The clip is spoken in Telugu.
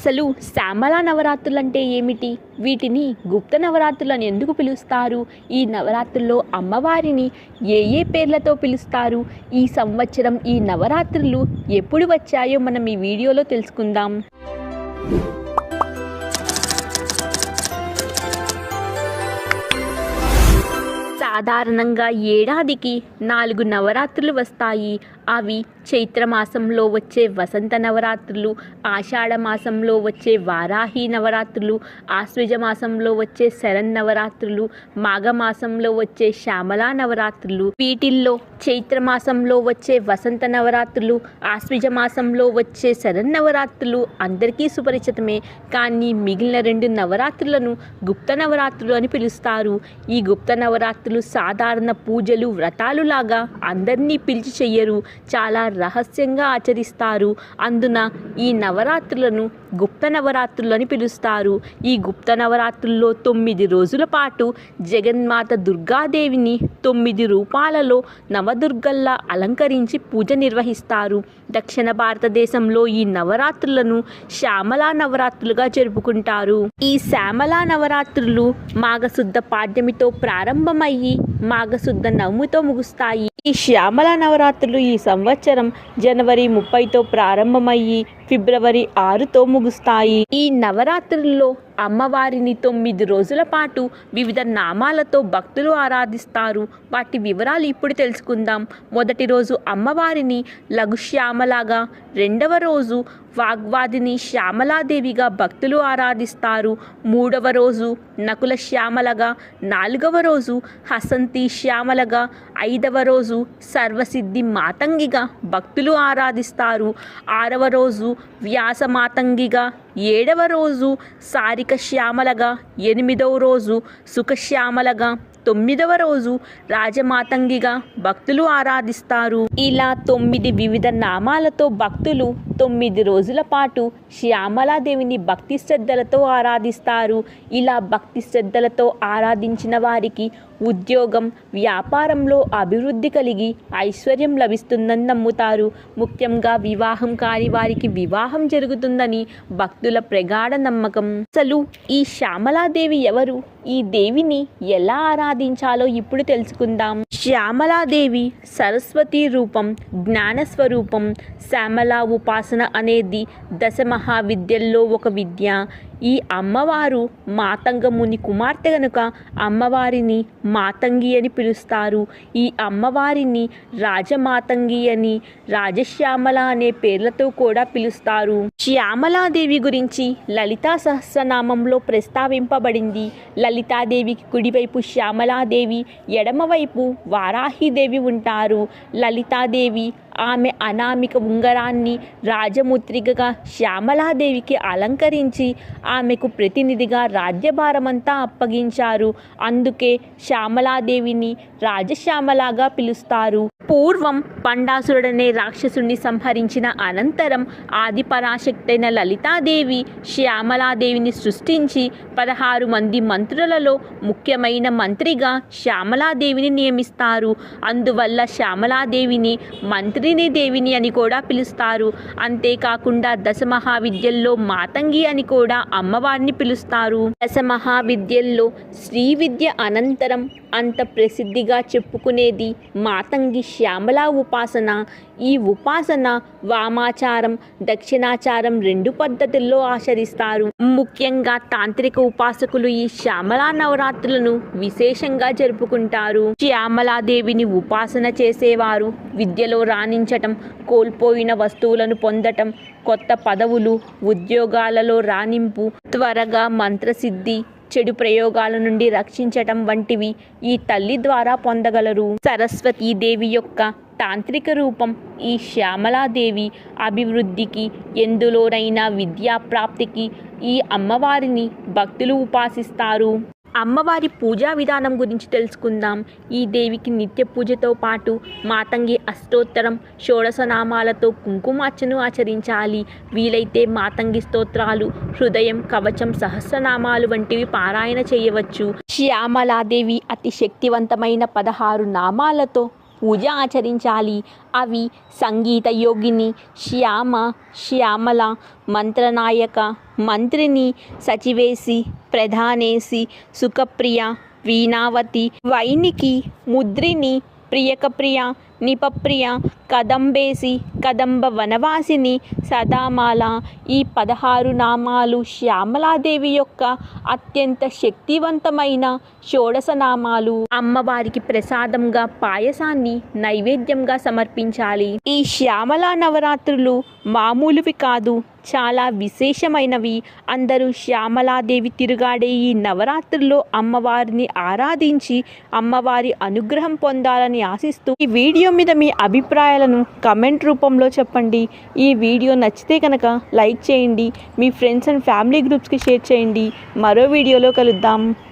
అసలు శ్యామల నవరాత్రులు అంటే ఏమిటి? వీటిని గుప్త నవరాత్రులు అని ఎందుకు పిలుస్తారు? ఈ నవరాత్రుల్లో అమ్మవారిని ఏ ఏ పేర్లతో పిలుస్తారు? ఈ సంవత్సరం ఈ నవరాత్రులు ఎప్పుడు వచ్చాయో మనం ఈ వీడియోలో తెలుసుకుందాం. సాధారణంగా ఏడాదికి నాలుగు నవరాత్రులు వస్తాయి. అవి చైత్రమాసంలో వచ్చే వసంత నవరాత్రులు ఆషాఢ మాసంలో వచ్చే వారాహి నవరాత్రులు ఆశ్వజ మాసంలో వచ్చే శరన్నవరాత్రులు మాఘమాసంలో వచ్చే శ్యామలా నవరాత్రులు. వీటిల్లో చైత్రమాసంలో వచ్చే వసంత నవరాత్రులు ఆశ్వజ మాసంలో వచ్చే శరన్నవరాత్రులు అందరికీ సుపరిచితమే. కానీ మిగిలిన రెండు నవరాత్రులను గుప్త నవరాత్రులు అని పిలుస్తారు. ఈ గుప్త నవరాత్రులు సాధారణ పూజలు వ్రతాలు లాగా అందరినీ పిలిచి చెయ్యరు. చాలా రహస్యంగా ఆచరిస్తారు. అందున ఈ నవరాత్రులను గుప్త నవరాత్రులు అని పిలుస్తారు. ఈ గుప్త నవరాత్రుల్లో తొమ్మిది రోజుల పాటు జగన్మాత దుర్గాదేవిని తొమ్మిది రూపాలలో నవదుర్గల్లా అలంకరించి పూజ నిర్వహిస్తారు. దక్షిణ భారతదేశంలో ఈ నవరాత్రులను శ్యామలా నవరాత్రులుగా జరుపుకుంటారు. ఈ శ్యామలా నవరాత్రులు మాఘశుద్ధ పాడ్యమితో ప్రారంభమయ్యి మాఘశుద్ధ నవమితో ముగుస్తాయి. ఈ శ్యామల నవరాత్రులు ఈ సంవత్సరం జనవరి ముప్పైతో ప్రారంభమయ్యి ఫిబ్రవరి ఆరుతో ముగుస్తాయి. ఈ నవరాత్రుల్లో అమ్మవారిని తొమ్మిది రోజుల పాటు వివిధ నామాలతో భక్తులు ఆరాధిస్తారు. వాటి వివరాలు ఇప్పుడు తెలుసుకుందాం. మొదటి రోజు అమ్మవారిని లఘుశ్యామలాగా రెండవ రోజు వాగ్వాదిని శ్యామలాదేవిగా భక్తులు ఆరాధిస్తారు. మూడవ రోజు నకుల శ్యామలగా నాలుగవ రోజు హసంతి శ్యామలగా ఐదవ రోజు సర్వసిద్ధి మాతంగిగా భక్తులు ఆరాధిస్తారు. ఆరవ రోజు వ్యాసమాతంగిగా ఏడవ రోజు సారిక శ్యామలగా ఎనిమిదవ రోజు సుఖశ్యామలగా తొమ్మిదవ రోజు రాజమాతంగిగా భక్తులు ఆరాధిస్తారు. ఇలా తొమ్మిది వివిధ నామాలతో భక్తులు తొమ్మిది రోజుల పాటు శ్యామలాదేవిని భక్తి శ్రద్ధలతో ఆరాధిస్తారు. ఇలా భక్తి శ్రద్ధలతో ఆరాధించిన వారికి ఉద్యోగం వ్యాపారంలో అభివృద్ధి కలిగి ఐశ్వర్యం లభిస్తుందని నమ్ముతారు. ముఖ్యంగా వివాహం కాని వారికి వివాహం జరుగుతుందని భక్తుల ప్రగాఢ నమ్మకం. అసలు ఈ శ్యామలాదేవి ఎవరు? ఈ దేవిని ఎలా ఆరాధించాలో ఇప్పుడు తెలుసుకుందాం. శ్యామలాదేవి సరస్వతి రూపం జ్ఞానస్వరూపం శ్యామలా ఉపాసన అనేది దశ మహావిద్యల్లో ఒక విద్య. ఈ అమ్మవారు మాతంగముని కుమార్తె గనుక అమ్మవారిని మాతంగి అని పిలుస్తారు. ఈ అమ్మవారిని రాజమాతంగి అని రాజశ్యామల అనే పేర్లతో కూడా పిలుస్తారు. శ్యామలాదేవి గురించి లలితా సహస్రనామంలో ప్రస్తావింపబడింది. లలితాదేవికి కుడివైపు శ్యామలాదేవి ఎడమవైపు వారాహిదేవి ఉంటారు. లలితాదేవి ఆమె అనామిక ఉంగరాన్ని రాజముద్రికగా శ్యామలాదేవికి అలంకరించి ఆమెకు ప్రతినిధిగా రాజ్యభారమంతా అప్పగించారు. అందుకే శ్యామలాదేవిని రాజశ్యామలాగా పిలుస్తారు. పూర్వం పండాసురుడనే రాక్షసుని సంహరించిన అనంతరం ఆదిపరాశక్తైన లలితాదేవి శ్యామలాదేవిని సృష్టించి పదహారు మంది మంత్రులలో ముఖ్యమైన మంత్రిగా శ్యామలాదేవిని నియమిస్తారు. అందువల్ల శ్యామలాదేవిని మంత్రిని దేవిని అని కూడా పిలుస్తారు. అంతేకాకుండా దశమహావిద్యల్లో మాతంగి అని కూడా అమ్మవారిని పిలుస్తారు. దశ మహావిద్యల్లో శ్రీ విద్య అనంతరం అంత ప్రసిద్ధిగా చెప్పుకునేది మాతంగి శ్యామల ఉపాసన. ఈ ఉపాసన వామాచారం దక్షిణాచారం రెండు పద్ధతుల్లో ఆచరిస్తారు. ముఖ్యంగా తాంత్రిక ఉపాసకులు ఈ శ్యామలా నవరాత్రులను విశేషంగా జరుపుకుంటారు. శ్యామలాదేవిని ఉపాసన చేసేవారు విద్యలో రాణించటం కోల్పోయిన వస్తువులను పొందటం కొత్త పదవులు ఉద్యోగాలలో రాణింపు త్వరగా మంత్రసిద్ధి చెడు ప్రయోగాల నుండి రక్షించటం వంటివి ఈ తల్లి ద్వారా పొందగలరు. సరస్వతీదేవి యొక్క తాంత్రిక రూపం ఈ శ్యామలాదేవి అభివృద్ధికి ఎందులోనైనా విద్యా ప్రాప్తికి ఈ అమ్మవారిని భక్తులు ఉపాసిస్తారు. అమ్మవారి పూజా విధానం గురించి తెలుసుకుందాం. ఈ దేవికి నిత్య పూజతో పాటు మాతంగి అష్టోత్తరం షోడశనామాలతో కుంకుమార్చను ఆచరించాలి. వీలైతే మాతంగి స్తోత్రాలు హృదయం కవచం సహస్రనామాలు వంటివి పారాయణ చేయవచ్చు. శ్యామలాదేవి అతి శక్తివంతమైన పదహారు నామాలతో పూజ ఆచరించాలి. అవి సంగీత యోగిని శ్యామ శ్యామల మంత్రనాయక మంత్రిని సచివేసి ప్రధానేసి సుఖప్రియ వీణావతి వైనికి ముద్రిని ప్రియకప్రియ నిపప్రియ కదంబేసి కదంబ వనవాసిని సదామాల. ఈ పదహారు నామాలు శ్యామలాదేవి యొక్క అత్యంత శక్తివంతమైన షోడశ నామాలు. అమ్మవారికి ప్రసాదంగా పాయసాన్ని నైవేద్యంగా సమర్పించాలి. ఈ శ్యామలా నవరాత్రులు మామూలువి కాదు చాలా విశేషమైనవి. అందరూ శ్యామలాదేవి తిరుగాడే ఈ నవరాత్రుల్లో అమ్మవారిని ఆరాధించి అమ్మవారి అనుగ్రహం పొందాలని ఆశిస్తూ ఈ వీడియో మీద మీ అభిప్రాయాలను కమెంట్ రూపంలో చెప్పండి. ఈ వీడియో నచ్చితే కనుక లైక్ చేయండి. మీ ఫ్రెండ్స్ అండ్ ఫ్యామిలీ గ్రూప్స్కి షేర్ చేయండి. మరో వీడియోలో కలుద్దాం.